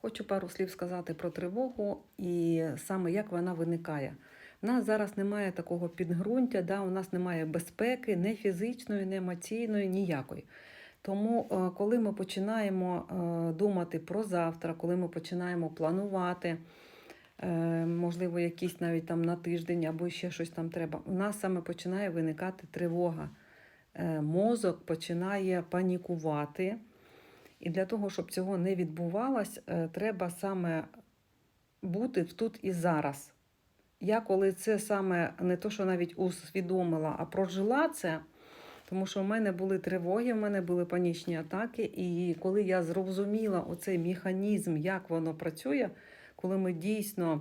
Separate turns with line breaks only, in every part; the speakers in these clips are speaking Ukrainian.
Хочу пару слів сказати про тривогу і саме як вона виникає. У нас зараз немає такого підґрунтя, да, у нас немає безпеки, не фізичної, не емоційної, ніякої. Тому, е, коли ми починаємо е, думати про завтра, коли ми починаємо планувати, е, можливо, якісь навіть там на тиждень або ще щось там треба, у нас саме починає виникати тривога. Мозок починає панікувати. І для того, щоб цього не відбувалось, е, треба саме бути тут і зараз. Я коли це саме не то, що навіть усвідомила, а прожила це, тому що в мене були тривоги, в мене були панічні атаки. І коли я зрозуміла оцей механізм, як воно працює, коли ми дійсно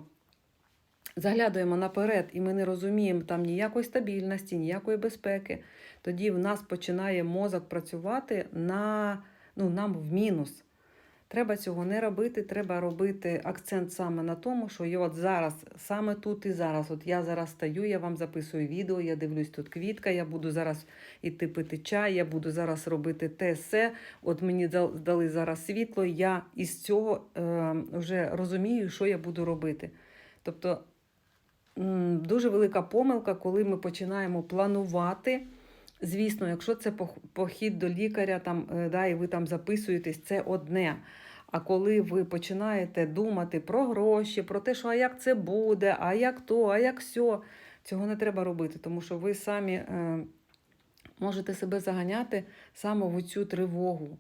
заглядуємо наперед і ми не розуміємо там ніякої стабільності, ніякої безпеки, тоді в нас починає мозок працювати на, ну, нам в мінус. Треба цього не робити, треба робити акцент саме на тому, що я от зараз, саме тут і зараз. От я зараз стою, я вам записую відео, я дивлюсь тут квітка, я буду зараз іти пити чай, я буду зараз робити те все. От мені дал- дали зараз світло, я із цього е, вже розумію, що я буду робити. Тобто дуже велика помилка, коли ми починаємо планувати. Звісно, якщо це похід до лікаря, там, е, да, і ви там записуєтесь, це одне. А коли ви починаєте думати про гроші, про те, що а як це буде, а як то, а як сьо, цього не треба робити, тому що ви самі е, можете себе заганяти саме в цю тривогу.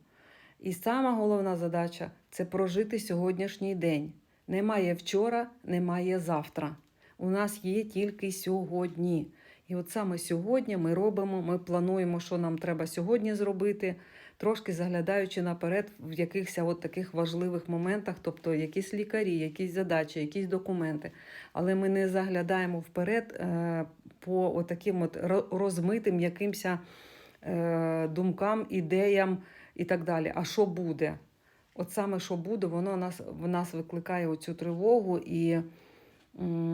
І сама головна задача це прожити сьогоднішній день. Немає вчора, немає завтра. У нас є тільки сьогодні. І от саме сьогодні ми робимо, ми плануємо, що нам треба сьогодні зробити, трошки заглядаючи наперед в якихось от таких важливих моментах, тобто якісь лікарі, якісь задачі, якісь документи. Але ми не заглядаємо вперед е, по таким от розмитим якимось е, думкам, ідеям і так далі. А що буде? От саме що буде, воно нас, в нас викликає оцю тривогу, і,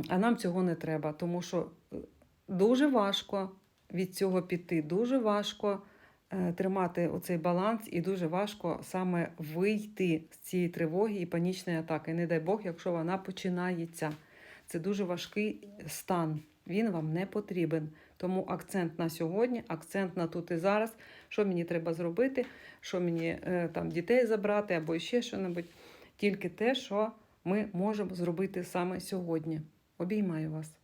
а нам цього не треба, тому що е, дуже важко від цього піти, дуже важко е, тримати оцей баланс, і дуже важко саме вийти з цієї тривоги і панічної атаки. Не дай Бог, якщо вона починається. Це дуже важкий стан. Він вам не потрібен. Тому акцент на сьогодні, акцент на тут і зараз. Що мені треба зробити, що мені е, там дітей забрати або ще що-небудь. Тільки те, що ми можемо зробити саме сьогодні. Обіймаю вас.